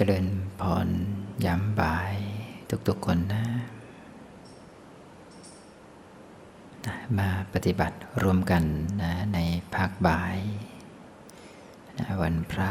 เจริญพรย้ำบ่ายทุกๆคนนะนะมาปฏิบัติรวมกันนะในภาคบ่ายนะวันพระ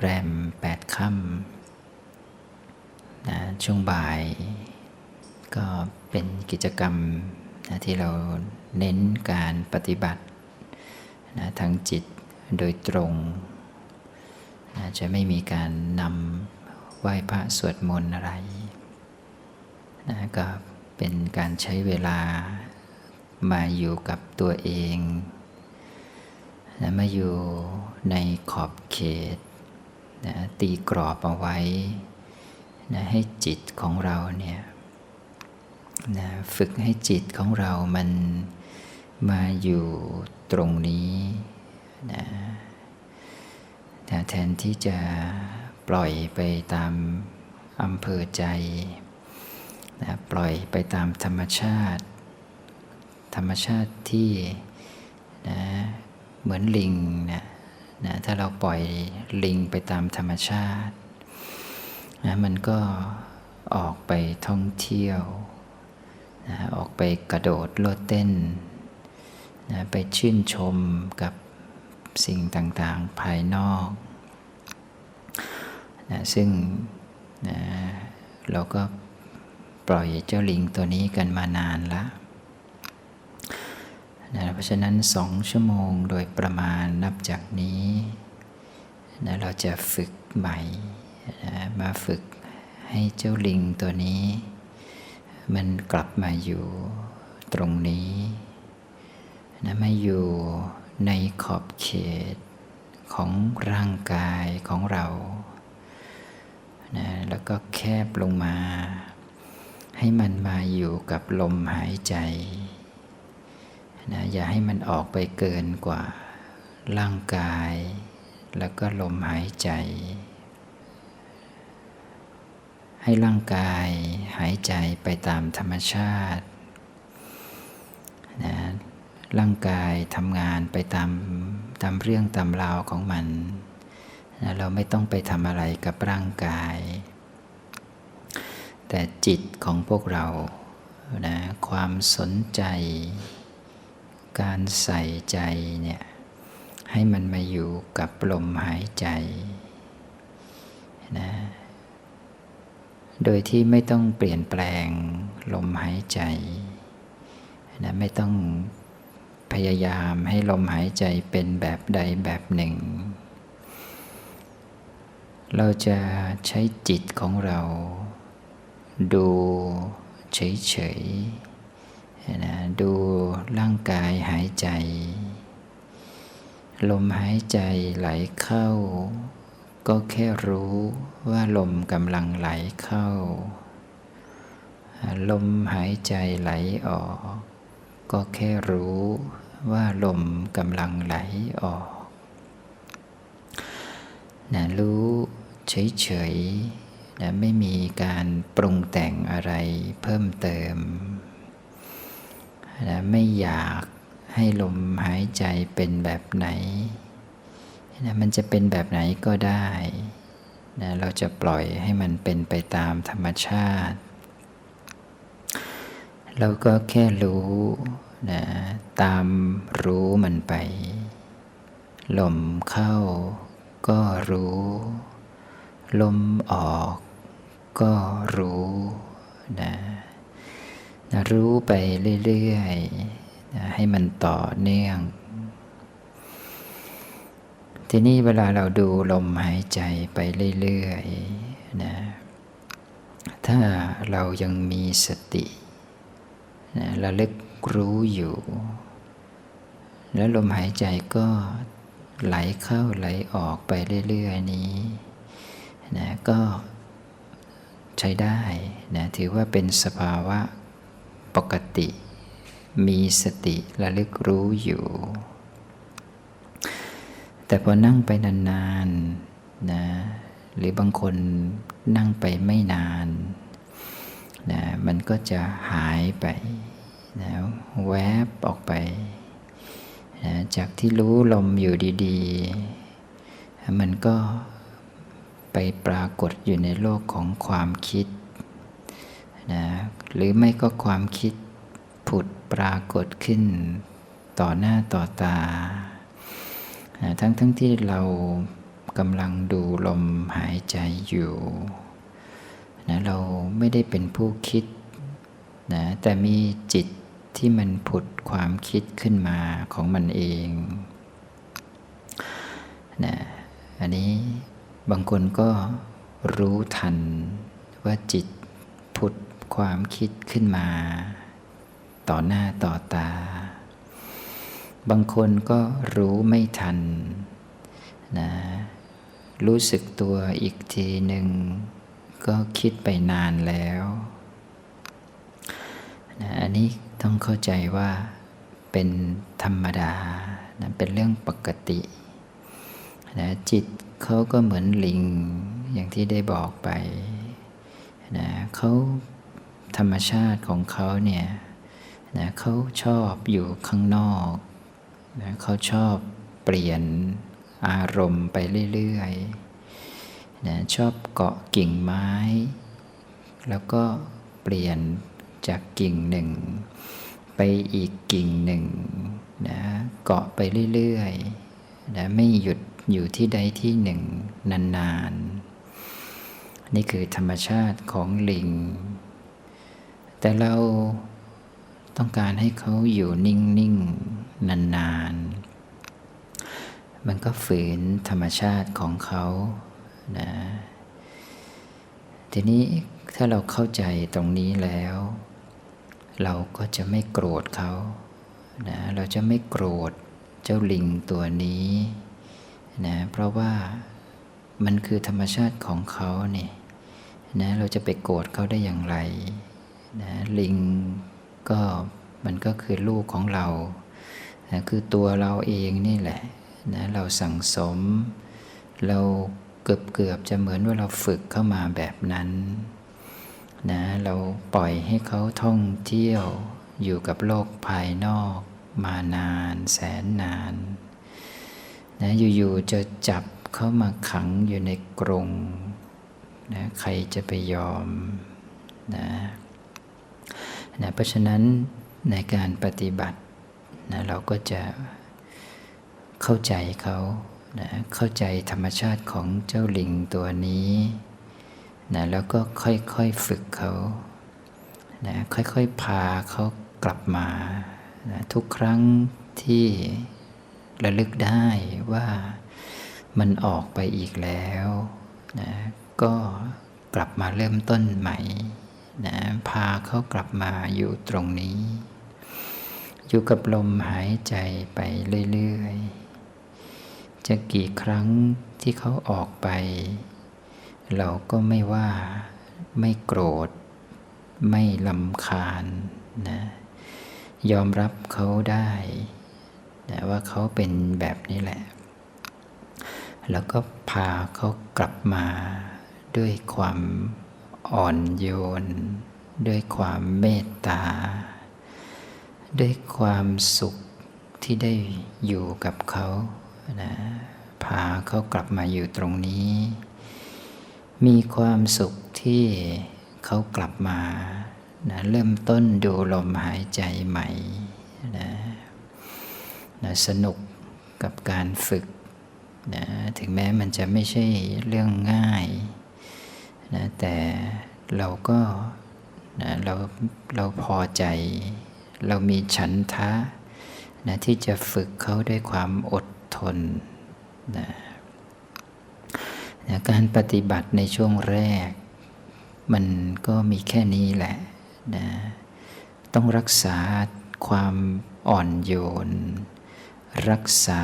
แรมแปดค่ำนะช่วงบ่าย ก็เป็นกิจกรรมนะที่เราเน้นการปฏิบัตินะทางจิตโดยตรง จะไม่มีการนำไหว้พระสวดมนต์อะไรนะก็เป็นการใช้เวลามาอยู่กับตัวเองนะมาอยู่ในขอบเขตนะตีกรอบเอาไว้นะให้จิตของเราเนี่ยนะฝึกให้จิตของเรามันมาอยู่ตรงนี้นะ นะแทนที่จะปล่อยไปตามอำเภอใจนะปล่อยไปตามธรรมชาติ ธรรมชาติที่นะเหมือนลิงนะนะถ้าเราปล่อยลิงไปตามธรรมชาตินะมันก็ออกไปท่องเที่ยวนะออกไปกระโดดโลดเต้นนะไปชื่นชมกับ สิ่งต่างๆภายนอกนะซึ่งนะเราก็ปล่อยเจ้าลิงตัวนี้กันมานานล้วนะเพราะฉะนั้นสองชั่วโมงโดยประมาณนับจากนี้นะเราจะฝึกใหม่นะมาฝึกให้เจ้าลิงตัวนี้ มันกลับมาอยู่ตรงนี้นะมาอยู่ ในขอบเขตของร่างกายของเรานะแล้วก็แคบลงมา ให้มันมาอยู่กับลมหายใจนะอย่าให้มันออกไปเกินกว่าร่างกาย แล้วก็ลมหายใจ ให้ร่างกายหายใจไปตามธรรมชาติ ร่างกายทำงานไปตามตามเรื่องตามราวของมันนะเราไม่ต้องไปทำอะไรกับร่างกาย แต่จิตของพวกเรานะความสนใจ การใส่ใจเนี่ยให้มันมาอยู่กับลมหายใจนะโดยที่ไม่ต้องเปลี่ยนแปลงลมหายใจนะไม่ต้อง พยายามให้ลมหายใจเป็นแบบใดแบบหนึ่ง เราจะใช้จิตของเรา ดูเฉยๆนะดูร่างกายหายใจ ลมหายใจไหลเข้า ก็แค่รู้ว่าลมกำลังไหลเข้า ลมหายใจไหลออกก็แค่รู้ ว่าลมกำลังไหลออกนะรู้เฉยๆนะไม่มีการปรุงแต่งอะไรเพิ่มเติมนะไม่อยากให้ลมหายใจเป็นแบบไหนนะมันจะเป็นแบบไหนก็ได้นะเราจะปล่อยให้มันเป็นไปตามธรรมชาติ เราก็แค่รู้ นะตามรู้มันไป ลมเข้าก็รู้ ลมออกก็รู้นะนะรู้ไปเรื่อยๆนะให้มันต่อเนื่อง ทีนี้เวลาเราดูลมหายใจไปเรื่อยๆนะถ้าเรายังมีสตินะระลึก รู้อยู่ แล้วลมหายใจก็ไหลเข้าไหลออกไปเรื่อยๆนี้นะก็ใช้ได้นะถือว่าเป็นสภาวะปกติ มีสติระลึกรู้อยู่ แต่พอนั่งไปนานๆนะหรือบางคนนั่งไปไม่นานนะมันก็จะหายไป นะแวบออกไปนะจากที่รู้ลมอยู่ดีๆ มันก็ไปปรากฏอยู่ในโลกของความคิดนะหรือไม่ก็ความคิดผุดปรากฏขึ้นต่อหน้าต่อตา ทั้งทั้งที่เรากำลังดูลมหายใจอยู่นะเราไม่ได้เป็นผู้คิด นะแต่มีจิตที่มันผุดความคิดขึ้นมาของมันเองนะอันนี้บางคนก็รู้ทันว่าจิตผุดความคิดขึ้นมา ต่อหน้าต่อตา บางคนก็รู้ไม่ทันนะรู้สึกตัวอีกทีหนึ่งก็คิดไปนานแล้ว นะอันนี้ต้องเข้าใจว่าเป็นธรรมดานะเป็นเรื่องปกตินะจิตเขาก็เหมือนลิงอย่างที่ได้บอกไปนะเขาธรรมชาติของเขาเนี่ยนะเขาชอบอยู่ข้างนอกนะเขาชอบเปลี่ยนอารมณ์ไปเรื่อยๆนะชอบเกาะกิ่งไม้ แล้วก็เปลี่ยน จากกิ่งหนึ่ง ไปอีกกิ่งหนึ่งนะเกาะไปเรื่อยๆนะไม่หยุดอยู่ที่ใดที่หนึ่งนานๆ นี่คือธรรมชาติของลิง แต่เราต้องการให้เขาอยู่นิ่งๆ นานๆ มันก็ฝืนธรรมชาติของเขานะทีนี้ถ้าเราเข้าใจตรงนี้แล้ว เราก็จะไม่โกรธเขานะเราจะไม่โกรธเจ้าลิงตัวนี้นะเพราะว่ามันคือธรรมชาติของเขาเนี่ยนะเราจะไปโกรธเขาได้อย่างไรนะลิงก็มันก็คือลูกของเรานะคือตัวเราเองนี่แหละนะเราสั่งสม เราเกือบเกือบจะเหมือนว่าเราฝึกเข้ามาแบบนั้น นะเราปล่อยให้เขาท่องเที่ยวอยู่กับโลกภายนอกมานานแสนนานนะอยู่ๆจะจับเข้ามาขังอยู่ในกรงนะใครจะไปยอมนะนะเพราะฉะนั้นในการปฏิบัตินะเราก็จะเข้าใจเขานะเข้าใจธรรมชาติของเจ้าลิงตัวนี้ นะแล้วก็ค่อยๆฝึกเขานะค่อยๆพาเขากลับมานะทุกครั้งที่ระลึกได้ว่ามันออกไปอีกแล้วนะก็กลับมาเริ่มต้นใหม่นะพาเขากลับมาอยู่ตรงนี้ อยู่กับลมหายใจไปเรื่อยๆ จะกี่ครั้งที่เขาออกไป เราก็ไม่ว่าไม่โกรธ ไม่ลำคาญนะยอมรับเขาได้นะว่าเขาเป็นแบบนี้แหละ แล้วก็พาเขากลับมาด้วยความอ่อนโยน ด้วยความเมตตา ด้วยความสุขที่ได้อยู่กับเขานะพาเขากลับมาอยู่ตรงนี้ มีความสุขที่เขากลับมานะเริ่มต้นดูลมหายใจใหม่นะนะสนุกกับการฝึกนะถึงแม้มันจะไม่ใช่เรื่องง่ายนะแต่เราก็นะเราเราพอใจ เรามีฉันทะนะที่จะฝึกเขาด้วยความอดทนนะ นะการปฏิบัติในช่วงแรก มันก็มีแค่นี้แหละนะต้องรักษาความอ่อนโยน รักษา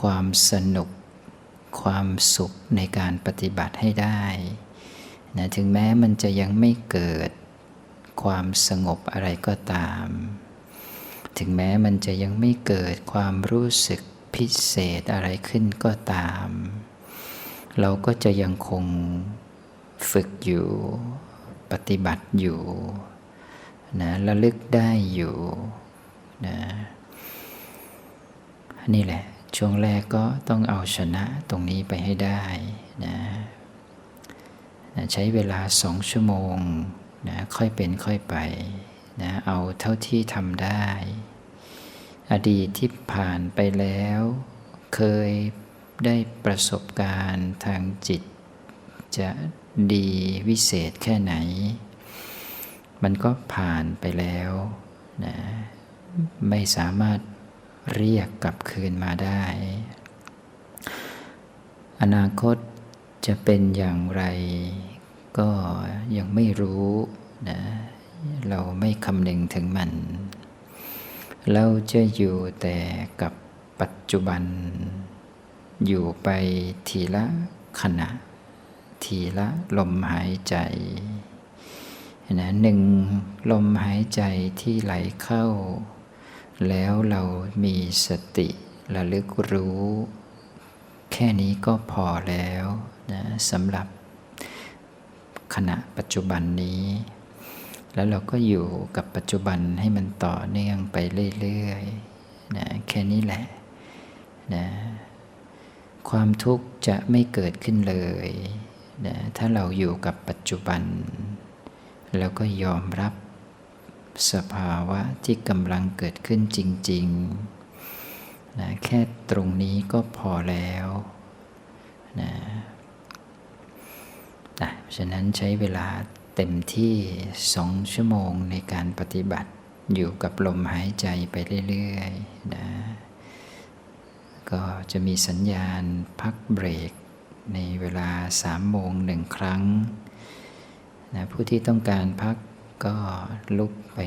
ความสนุก ความสุขในการปฏิบัติให้ได้นะถึงแม้มันจะยังไม่เกิดความสงบอะไรก็ตาม ถึงแม้มันจะยังไม่เกิดความรู้สึกพิเศษอะไรขึ้นก็ตาม เราก็จะยังคงฝึกอยู่ ปฏิบัติอยู่นะระลึกได้อยู่นะนี่แหละ ช่วงแรกก็ต้องเอาชนะตรงนี้ไปให้ได้นะนะใช้เวลาสองชั่วโมงนะค่อยเป็นค่อยไปนะเอาเท่าที่ทำได้ อดีตที่ผ่านไปแล้ว เคย ได้ประสบการณ์ทางจิต จะดีวิเศษแค่ไหน มันก็ผ่านไปแล้วนะไม่สามารถเรียกกลับคืนมาได้ อนาคตจะเป็นอย่างไร ก็ยังไม่รู้นะเราไม่คำนึงถึงมัน เราจะอยู่แต่กับปัจจุบัน อยู่ไปทีละขณะ ทีละลมหายใจนะหนึ่งลมหายใจที่ไหลเข้า แล้วเรามีสติระลึกรู้ แค่นี้ก็พอแล้วนะสำหรับขณะปัจจุบันนี้ แล้วเราก็อยู่กับปัจจุบันให้มันต่อเนื่องไปเรื่อยๆนะแค่นี้แหละนะ ความทุกข์จะไม่เกิดขึ้นเลยนะถ้าเราอยู่กับปัจจุบัน แล้วก็ยอมรับสภาวะที่กำลังเกิดขึ้นจริงๆนะแค่ตรงนี้ก็พอแล้วนะนะฉะนั้นใช้เวลาเต็มที่สองชั่วโมงในการปฏิบัติอยู่กับลมหายใจไปเรื่อยๆนะ ก็จะมีสัญญาณพักเบรก ในเวลาสามโมงหนึ่งครั้งนะผู้ที่ต้องการพักก็ลุกไป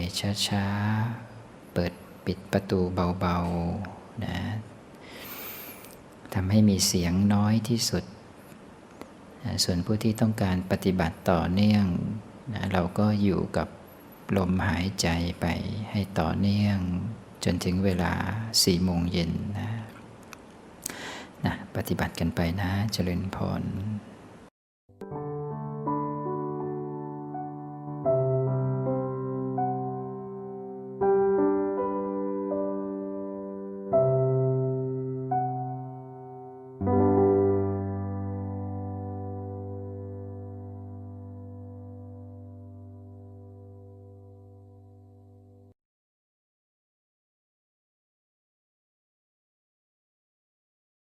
ช้าๆ เปิดปิดประตูเบาๆนะทำให้มีเสียงน้อยที่สุดนะส่วนผู้ที่ต้องการปฏิบัติต่อเนื่องนะเราก็อยู่กับลมหายใจไปให้ต่อเนื่อง จนถึงเวลาสี่โมงเย็นนะ นะปฏิบัติกันไปนะ เจริญพร